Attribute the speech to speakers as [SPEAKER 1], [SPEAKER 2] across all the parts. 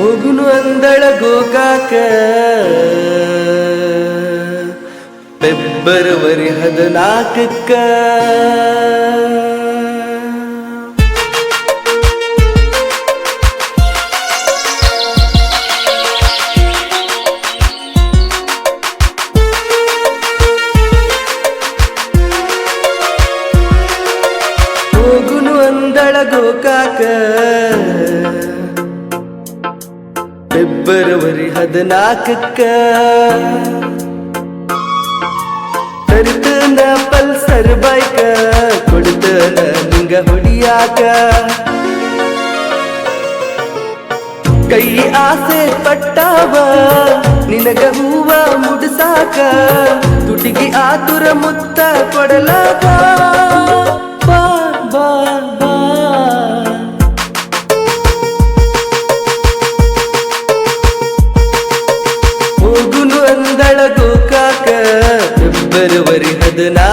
[SPEAKER 1] ಹೋಗುನು ಅಂದಳ ಗೋಕಾಕ. ಫೆಬ್ರವರಿ ಹದಿನಾಲ್ಕಕ್ಕ. ಹೋಗುನು ಅಂದಳ ಗೋಕಾಕ. ಫೆಬ್ರವರಿ ಹದಿನಾಲ್ಕಕ್ಕ ತರಿತನ ಪಲ್ಸರ್ ಬೈಕ ಕೊಡ್ತನ ನಿಂಗ ಹೊಡಿಯಾಕ ಕೈ ಆಸೆ ಪಟ್ಟಾವ ನಿನಗ ಹೂವ ಮುಡ್ಸಾಕ ತುಟಿಗಿ ಆತುರ ಮುತ್ತ ಕೊಡಲಾಕ ಫೆಬ್ರವರಿ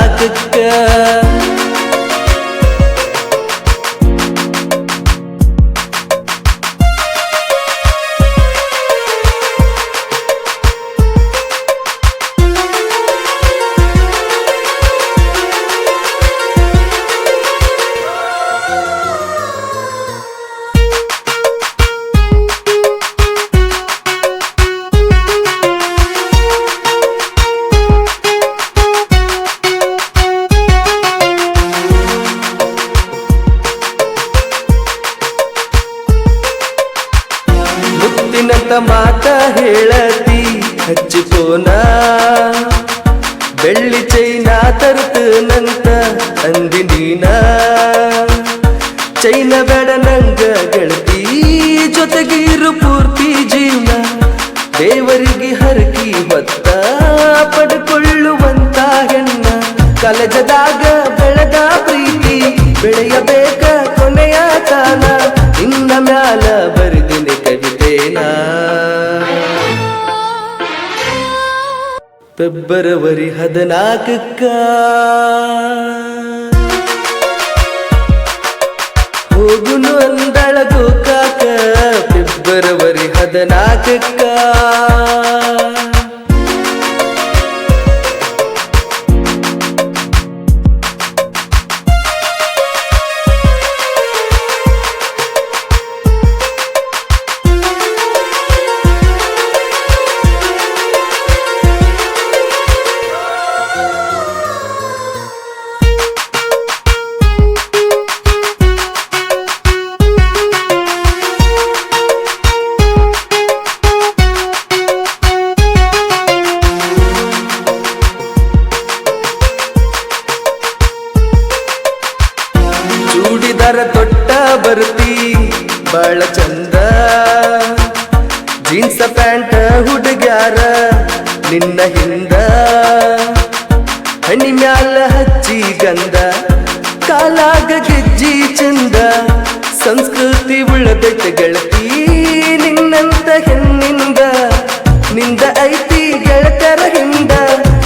[SPEAKER 1] ಮುತ್ತಿನಂತ ಮಾತ ಹೇಳತಿ? ಹಚ್ಚಿಕೋನ ಬೆಳ್ಳಿ ಚೈನಾ ತರ್ತನಂತ ಅಂದಿ ನೀನ? ಚೈನ ಬೇಡ ನಂಗ ಗೆಳತಿ ಜೊತೆಗಿರು ಪೂರ್ತಿ ಜೀವನ. ದೇವರಿಗೆ ಹರಕಿ ಮತ್ತ ಪಡ್ಕೊಳ್ಳುವಂತ ಹೆಣ್ಣ. ಕಲಜದಾಗ ಫೆಬ್ರವರಿ ಹದಿನಾಲ್ಕಕ್ಕ. ಹೋಗುನು ಅಂದಳ ಕಾಕ ಫೆಬ್ರವರಿ ಹದಿನಾಲ್ಕಕ್ಕ. ಬರ್ತಿ ಬಾಳ ಚಂದ. ಜೀನ್ಸ್ ಪ್ಯಾಂಟ್ ಹುಡುಗ್ಯಾರ ನಿನ್ನ ಹಿಂದ. ಹಣ್ಣಿ ಮ್ಯಾಲ ಹಚ್ಚಿ ಗಂದ ಕಾಲಾಗ ಗೆಜ್ಜಿ ಚಂದ. ಸಂಸ್ಕೃತಿ ಉಳ್ಳದೈತ ಗೆಳತಿ, ನಿನ್ನಂತ ಹೆಣ್ಣಿಂದ. ನಿಂದ ಐತಿ ಗೆಳತರ ಹಿಂದ,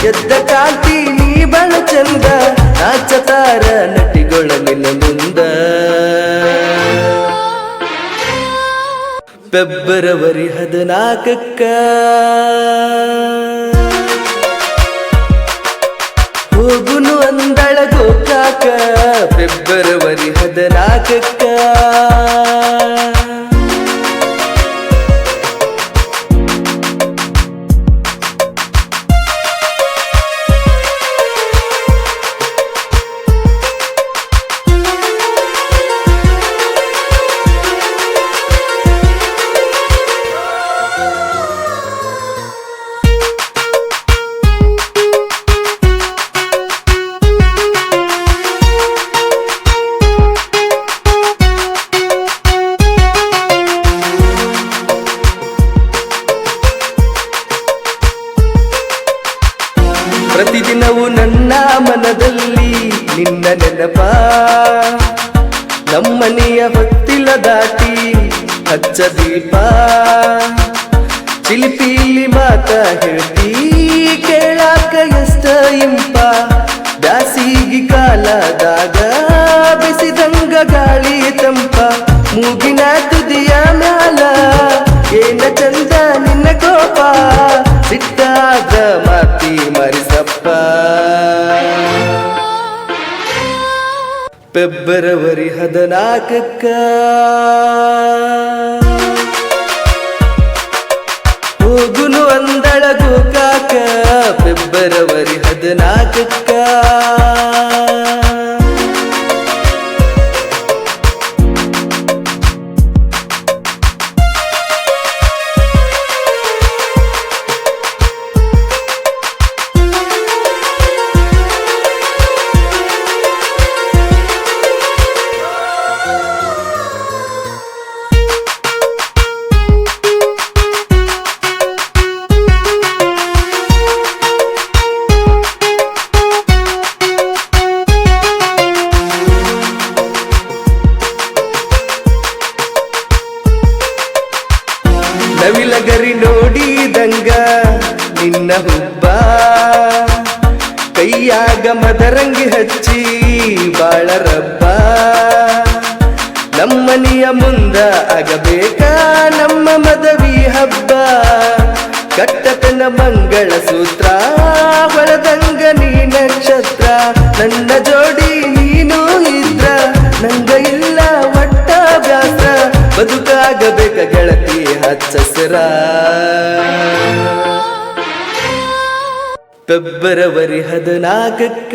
[SPEAKER 1] ಎದ್ದ ಕಾಂತಿ ಫೆಬ್ರವರಿ ಹದಿನಾಲ್ಕಕ್ಕ ಹೋಗುನು ಅಂದಳ ಗೋಕಾಕ ಫೆಬ್ರವರಿ ಹದಿನಾಲ್ಕಕ್ಕ ನಮ್ಮನೆಯ ಹೊತ್ತಿಲ ದಾಟಿ ಹಚ್ಚ ದೀಪ. ಚಿಲಿಪಿಲಿ ಮಾತ ಹೇಳ್ತಿ, ಕೇಳಾಕ ಎಷ್ಟ ಇಂಪ. ಬ್ಯಾಸಿಗಿ ಕಾಲದಾಗ ಬಿಸಿದಂಗ ಗಾಳಿ ತಂಪ. ಫೆಬ್ರವರಿ ಹದಿನಾಲ್ಕಕ್ಕ ಹೋಗುನು ಅಂದಳ ಕಾಕ ಫೆಬ್ರವರಿ ಹದಿನಾಲ್ಕಕ್ಕ ನವಿಲಗರಿ ನೋಡಿದಂಗ ನಿನ್ನ ಹುಬ್ಬ. ಕೈಯಾಗ ಮದರಂಗಿ ಹಚ್ಚಿ ಬಾಳರಬ್ಬ. ನಮ್ಮನಿಯ ಮುಂದ ಆಗಬೇಕಾ ನಮ್ಮ ಹಚ್ಚಸರ ಫೆಬ್ರವರಿ ಹದಿನಾಲ್ಕಕ್ಕ.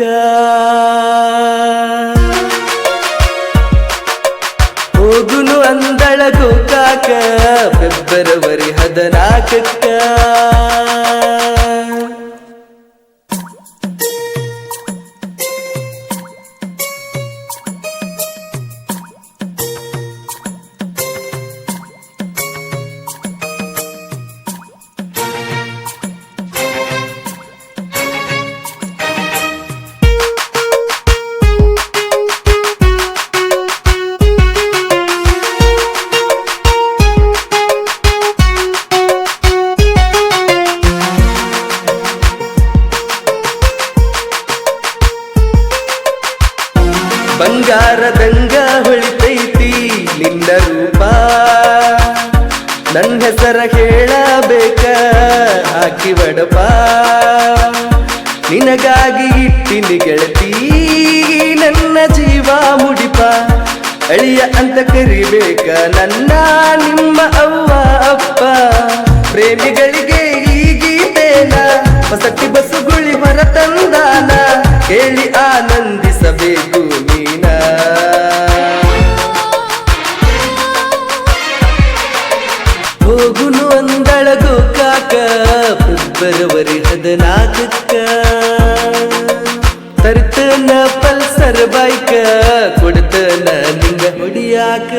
[SPEAKER 1] ಹೋಗುನು ಅಂದಳ ಗೋಕಾಕ ಫೆಬ್ರವರಿ ಹದಿನಾಲ್ಕಕ್ಕ. ಬಂಗಾರದಂಗ ಹೊಳಿತೈತಿ ನಿನ್ನ ರೂಪ. ನನ್ನ ಹೆಸರ ಹೇಳಬೇಕ ಹಾಕಿ ಬಡಪ ನಿನಗಾಗಿ ಇಟ್ಟಿನಿ ಗೆಳತಿ, ನನ್ನ ಜೀವ ಮುಡಿಪ. ಅಳಿಯ ಅಂತ ಕರಿಬೇಕ ನನ್ನ ನಿಮ್ಮ ಅವ್ವ ಅಪ್ಪ. ಪ್ರೇಮಿಗಳಿಗೆ ಈ ಗೀತೆನ ಹೊಸಟಿ ಬಸ್ಸುಗುಳಿ பல்சர் பைக்க கொடுத்தன நீங்க முடியாக்க.